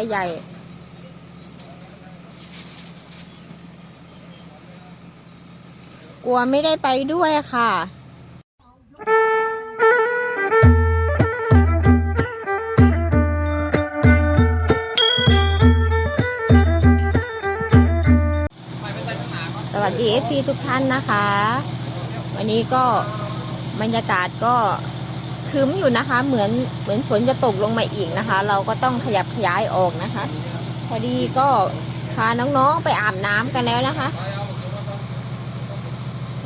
ายใหญ่ กลัวไม่ได้ไปด้วยค่ะสวัสดีเอฟซีทุกท่านนะคะ วันนี้ก็บรรยากาศก็ ครึ้มอยู่นะคะ เหมือนเหมือนฝนจะตกลงมาอีกนะคะ เราก็ต้องขยับขยายออกนะคะ พอดีก็พาน้องๆไปอาบน้ำกันแล้วนะคะ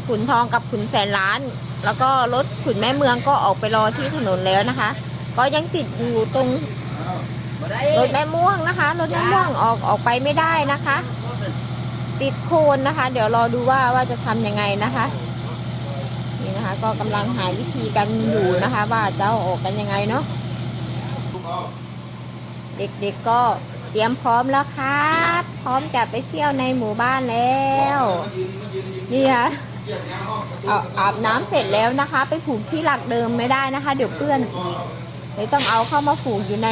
ขุนทองกับขุนแสนล้าน แล้วก็รถขุนแม่เมืองก็ออกไปรอที่ถนนแล้วนะคะ ก็ยังติดอยู่ตรงรถแม่ม่วงนะคะรถแม่ม่วงออกออกไปไม่ได้นะคะ ติดโคนนะคะ เดี๋ยวรอดูว่าว่าจะทำยังไงนะคะ นะคะ ก็กำลังหาวิธีกันอยู่นะคะ ว่าจะออกกันยังไงเนาะเด็กๆก็เตรียมพร้อมแล้วครับ พร้อมจะไปเที่ยวในหมู่บ้านแล้วนี่ค่ะเอาอาบน้ำเสร็จแล้วนะคะ ไปผูกที่หลักเดิมไม่ได้นะคะ เดี๋ยวเปื้อนอีกเลยต้องเอาเข้ามาผูกอยู่ใน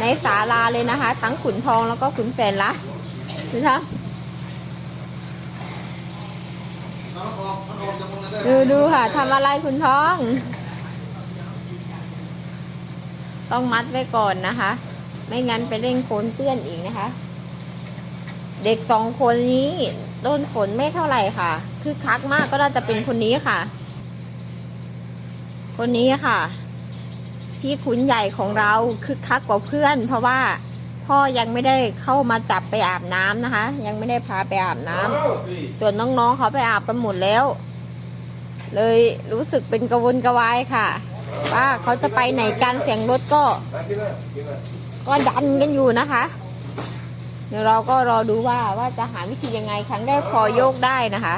ในศาลาเลยนะคะ ทั้งขุนทองแล้วก็ขุนแสนละนะคะ ดูดูค่ะทำอะไรขุนทอง ต้องมัดไว้ก่อนนะคะ ไม่งั้นไปเร่งโคลนเปื้อนอีกนะคะ เด็กสองคนนี้โดนฝนไม่เท่าไหร่ค่ะ คือคักมากก็น่าจะเป็นคนนี้ค่ะ คนนี้ค่ะ พี่ขุนใหญ่ของเราคือคักกว่าเพื่อน เพราะว่า พ่อยังไม่ได้เข้ามาจับไปอาบน้ำนะคะ ยังไม่ได้พาไปอาบน้ำส่วนน้องๆเขาไปอาบกันหมดแล้ว เลยรู้สึกเป็นกระวนกระวายค่ะ ว่าเขาจะไปไหนกันเสียงรถก็ ก็ดันกันอยู่นะคะ เดี๋ยวเราก็รอดูว่าว่าจะหาวิธียังไงครั้งแรกพอโยกได้นะคะ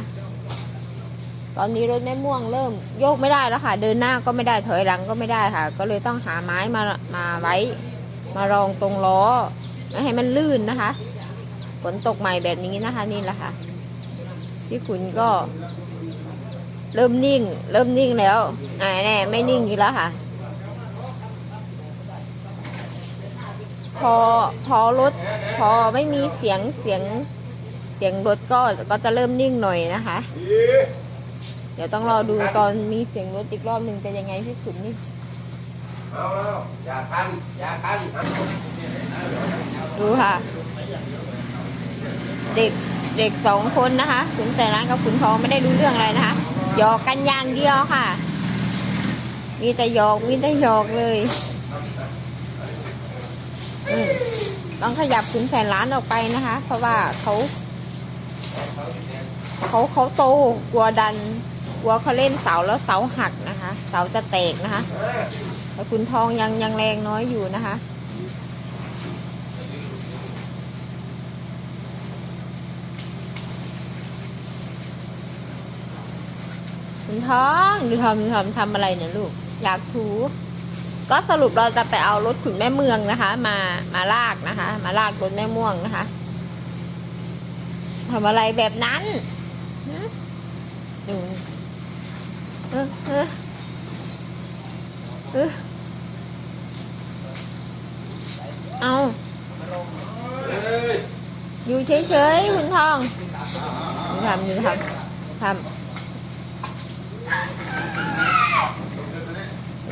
ตอนนี้รถแม่ม่วงเริ่มโยกไม่ได้แล้วค่ะ เดินหน้าก็ไม่ได้ถอยหลังก็ไม่ได้ค่ะ ก็เลยต้องหาไม้มามาไว้ มารองตรงล้อไม่ให้มันลื่นนะคะฝนตกใหม่แบบนี้นะคะ นี่แหละค่ะพี่ขุนก็ เริ่มนิ่ง เริ่มนิ่งแล้วอ่าแน่ไม่นิ่งอีกแล้วค่ะ พอพอรถพอไม่มีเสียงเสียงเสียงรถก็ก็จะเริ่มนิ่งหน่อยนะคะ เดี๋ยวต้องรอดูตอนมีเสียงรถอีกรอบหนึ่งจะยังไงที่สุดนี่ ดูค่ะ เด็กเด็กสองคนนะคะขุนแต่ร้านกับขุนทองไม่ได้รู้เรื่องอะไรนะคะหยอกกันอย่างเดียวค่ะ มีแต่หยอกมีแต่หยอกเลยต้องขยับขุนแสนล้านออกไปนะคะ เพราะว่าเขาเขาเขาโตกลัวดันกลัวเขาเล่นเสาแล้วเสาหักนะคะ เสาจะแตกนะคะ แต่ขุนทองยังยังแรงน้อยอยู่นะคะคุณทองดูทำดูทำทำอะไรเนี่ยลูก อยากถู ก็สรุปเราจะไปเอารถขุนแม่เมืองนะคะ มามาลากนะคะ มาลากรถแม่ม่วงนะคะทำอะไรแบบนั้นดูเออเออ เออเอาเอ้ยอยู่เฉยๆคุณทองดูทำดูทำทำ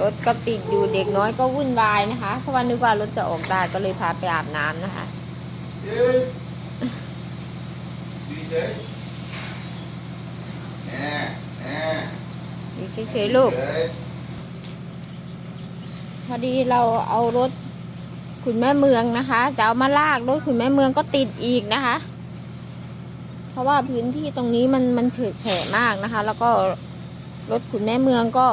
รถก็ติดอยู่เด็กน้อยก็วุ่นวายนะคะเพราะว่านึกว่ารถจะออกได้ก็เลยพาไปอาบน้ำนะคะเอ้ยดีเฉยแน่แน่อยู่เฉยๆลูกเฉย พอดีเราเอารถคุณแม่เมืองนะคะจะเอามาลากรถคุณแม่เมืองก็ติดอีกนะคะ เพราะว่าพื้นที่ตรงนี้มันมันเฉอะแฉะมากนะคะ แล้วก็รถคุณแม่เมืองก็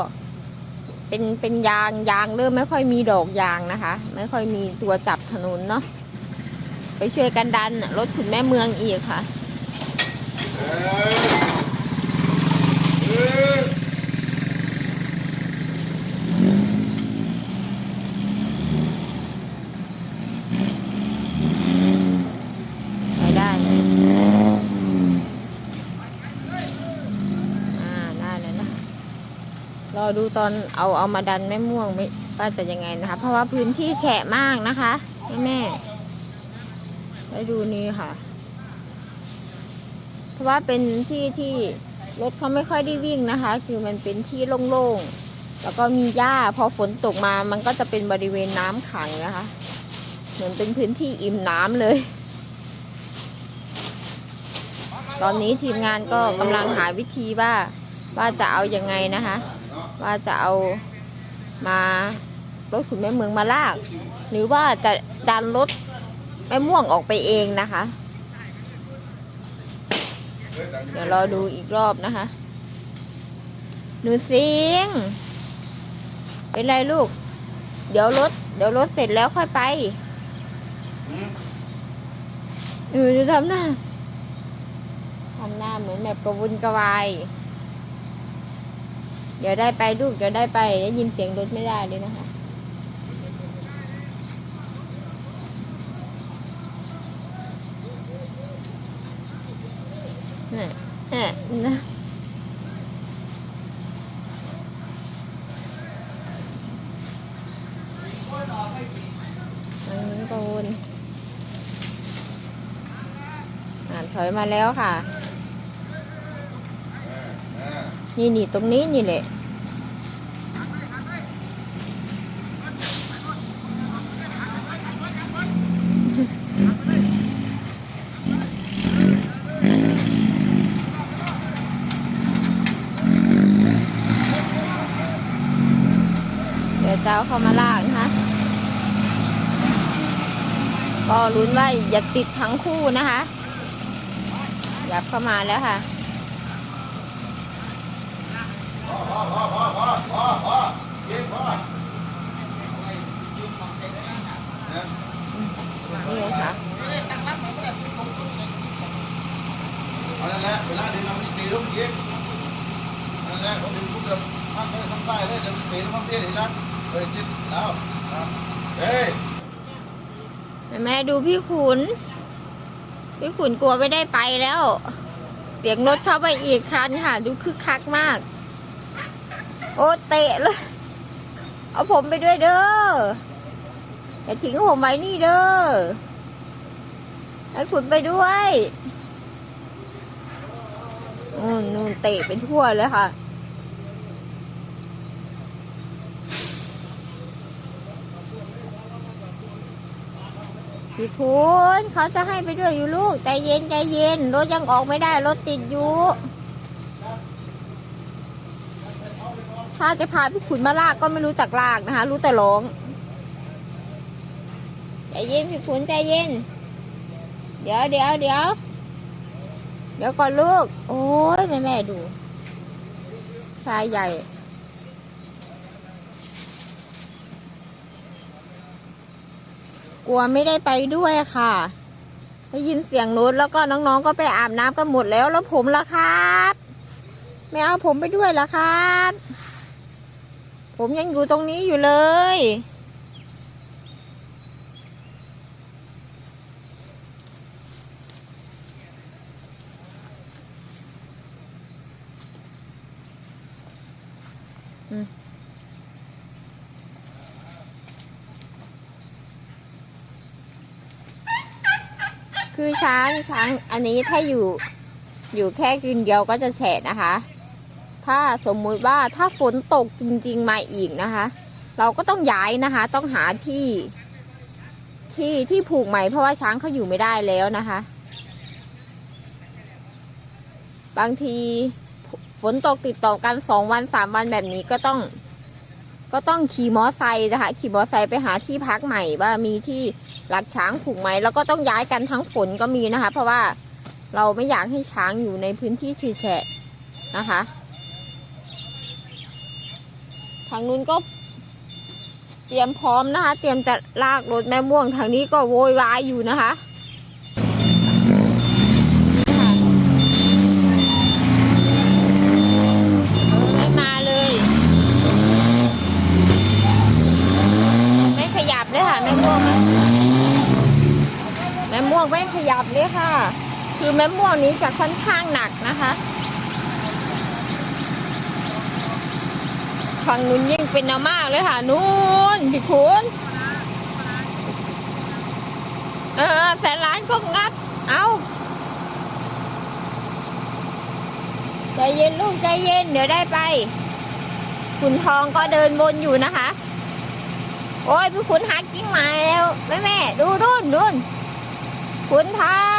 เป็นเป็นยางยางเริ่มไม่ค่อยมีดอกยางนะคะ ไม่ค่อยมีตัวจับถนนเนาะไปช่วยกันดันรถคุณแม่เมืองอีกค่ะ เอ้ยเอ้ย ไม่ได้ อ่า ได้เลยนะ รอ ดูตอนเอาเอามาดันแม่ม่วงไม่ว่าจะยังไงนะคะ เพราะว่าพื้นที่แฉะมากนะคะแม่แม่แล้ดูนี่ค่ะ เพราะว่าเป็นที่ที่รถเขาไม่ค่อยได้วิ่งนะคะ คือมันเป็นที่โล่งๆ แล้วก็มีหญ้าพอฝนตกมามันก็จะเป็นบริเวณน้ำขังนะคะ เหมือนเป็นพื้นที่อิ่มน้ำเลยตอนนี้ทีมงานก็กำลังหาวิธีว่าว่าจะเอายังไงนะคะ ว่าจะเอามารถขุนแม่เมืองมาลาก หรือว่าจะดันรถแม่ม่วงออกไปเองนะคะ เดี๋ยวรอดูอีกรอบนะคะหนูสิงเป็นไรลูก เดี๋ยวรถ เดี๋ยวรถเสร็จแล้วค่อยไปหนูจะทำหน้าทำหน้าเหมือนแบบกระวนกระวาย เดี๋ยวได้ไปลูกเดี๋ยวได้ไปได้ยินเสียงรถไม่ได้เลยนะคะนะน่ะนะอันนี้ก็วนอ่านถอยมาแล้วค่ะ นี่นี่ตรงนี้นี่แหละเดี๋ยวเจ้าเข้ามาลากนะคะก็ลุ้นว่าอย่าติดทั้งคู่นะคะยับเข้ามาแล้วค่ะ พอพอพอพอพอพอพอเก็บพอ นี่ค่ะ เอานั่นแหละเวลาเดินเราไม่ตีลูกเย็บนั่นแหละเขาดึงปุ๊บเดิมข้างไปข้างใต้เลยเดี๋ยวเปลี่ยนข้างเปลี่ยนอีกแล้ว เฮ้ยจิตแล้วเฮ้ยแม่ดูพี่ขุน พี่ขุนกลัวไม่ได้ไปแล้ว เสียงรถเข้าไปอีกคันค่ะ ดูคึกคักมาก โอ้เตะเลย เอาผมไปด้วยเด้ออย่าทิ้งผมไว้นี่เด้อให้ขุนไปด้วยอืมนู่นเตะเป็นทั่วเลยค่ะ พี่คุณเขาจะให้ไปด้วยอยู่ลูกใจเย็นใจเย็นรถยังออกไม่ได้รถติดอยู่ถ้าจะพาพี่ขุนมาลากก็ไม่รู้จักลากนะคะ รู้แต่ร้องใจเย็นพี่ขุนใจเย็น เดี๋ยวเดี๋ยวเดี๋ยวเดี๋ยวก่อนลูก โอ้ยแม่แม่ดูทรายใหญ่ กลัวไม่ได้ไปด้วยค่ะได้ยินเสียงรถแล้วก็น้องๆก็ไปอาบน้ำกันหมดแล้วแล้วผมล่ะครับไม่เอาผมไปด้วยล่ะครับ ผมยังอยู่ตรงนี้อยู่เลย อืม คือช้างช้างอันนี้ถ้าอยู่อยู่แค่คืนเดียวก็จะแฉะนะคะ ถ้าสมมุติว่าถ้าฝนตกจริงๆมาอีกนะคะ เราก็ต้องย้ายนะคะ ต้องหาที่ ที่ที่ผูกใหม่เพราะว่าช้างเขาอยู่ไม่ได้แล้วนะคะ บางทีฝนตกติดต่อกันสองวันสามวันแบบนี้ก็ต้อง ก็ต้องขี่มอไซค์นะคะ ขี่มอไซค์ไปหาที่พักใหม่ว่ามีที่หลักช้างผูกไหม แล้วก็ต้องย้ายกันทั้งฝนก็มีนะคะ เพราะว่าเราไม่อยากให้ช้างอยู่ในพื้นที่ชื้แฉะนะคะ ทางนู้นก็เตรียมพร้อมนะคะ เตรียมจะลากรถแม่ม่วงทางนี้ก็โวยวายอยู่นะคะค่ะไม่มาเลย ไม่ขยับเลยค่ะแม่ม่วงไม่แม่ม่วงไม่ขยับเลยค่ะ คือแม่ม่วงนี้จะค่อนข้างหนักนะคะฝั่งนู้นยิ่งเป็นเอมากเลยค่ะนู้นพี่คุณเออแสนล้านก็งัด เอาใจเย็นลูกใจเย็นเดี๋ยวได้ไป คุณทองก็เดินบนอยู่นะคะ โอ้ยพี่ขุนหากิ้งม้แล้ว แม่แม่ดูดูนดูนขุนทอง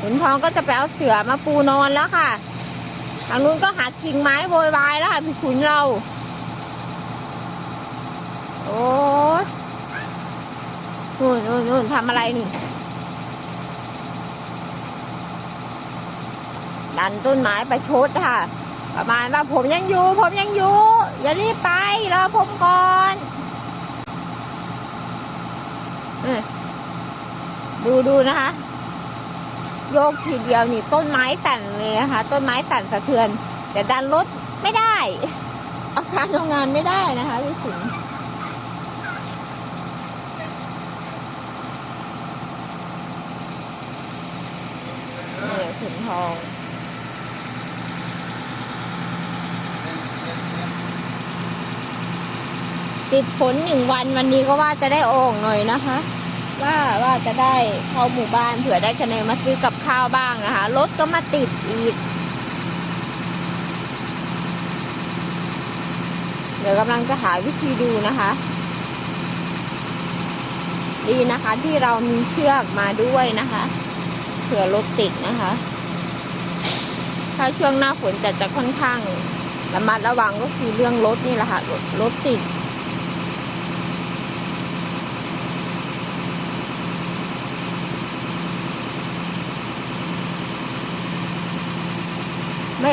ขุนทองก็จะไปเอาเสือมาปูนอนแล้วค่ะ ทางนู้นก็หากิ่งไม้โวยวายแล้วค่ะพี่ขุนเรา โอ้ยนู่นนู่นนู่นทำอะไรนี่ ดันต้นไม้ไปชดค่ะ ประมาณว่าผมยังอยู่ ผมยังอยู่ อย่ารีบไป รอผมก่อนเออดูดูนะคะ โยกทีเดียวนี่ต้นไม้สั่นเลยนะคะ ต้นไม้สั่นสะเทือน แต่ดันรถไม่ได้อาการทำงานไม่ได้นะคะพี่ขุนนี่ขุนทองติดฝนหนึ่งวันวันนี้ก็ว่าจะได้โอ่งหน่อยนะคะ ว่าว่าจะได้เข้าหมู่บ้านเผื่อได้คะแนนมาซื้อกับข้าวบ้างนะคะรถก็มาติดอีก เดี๋ยวกำลังจะหาวิธีดูนะคะ ดีนะคะที่เรามีเชือกมาด้วยนะคะ เผื่อรถติดนะคะ ถ้าช่วงหน้าฝนจะจะค่อนข้างระมัดระวังก็คือเรื่องรถนี่แหละค่ะรถติด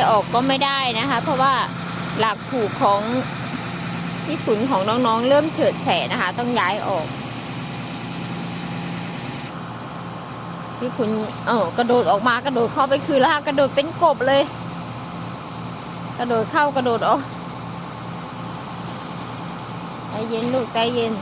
ออกก็ไม่ได้นะคะ เพราะว่าหลักผูกของพี่ขุนของน้องๆ เริ่มเฉิดแฉะนะคะ ต้องย้ายออกพี่ขุนเออกระโดดออกมากระโดดเข้าไปคือแล้วค่ะกระโดดเป็นกบเลย กระโดดเข้ากระโดดออกใจเย็นลูกใจเย็น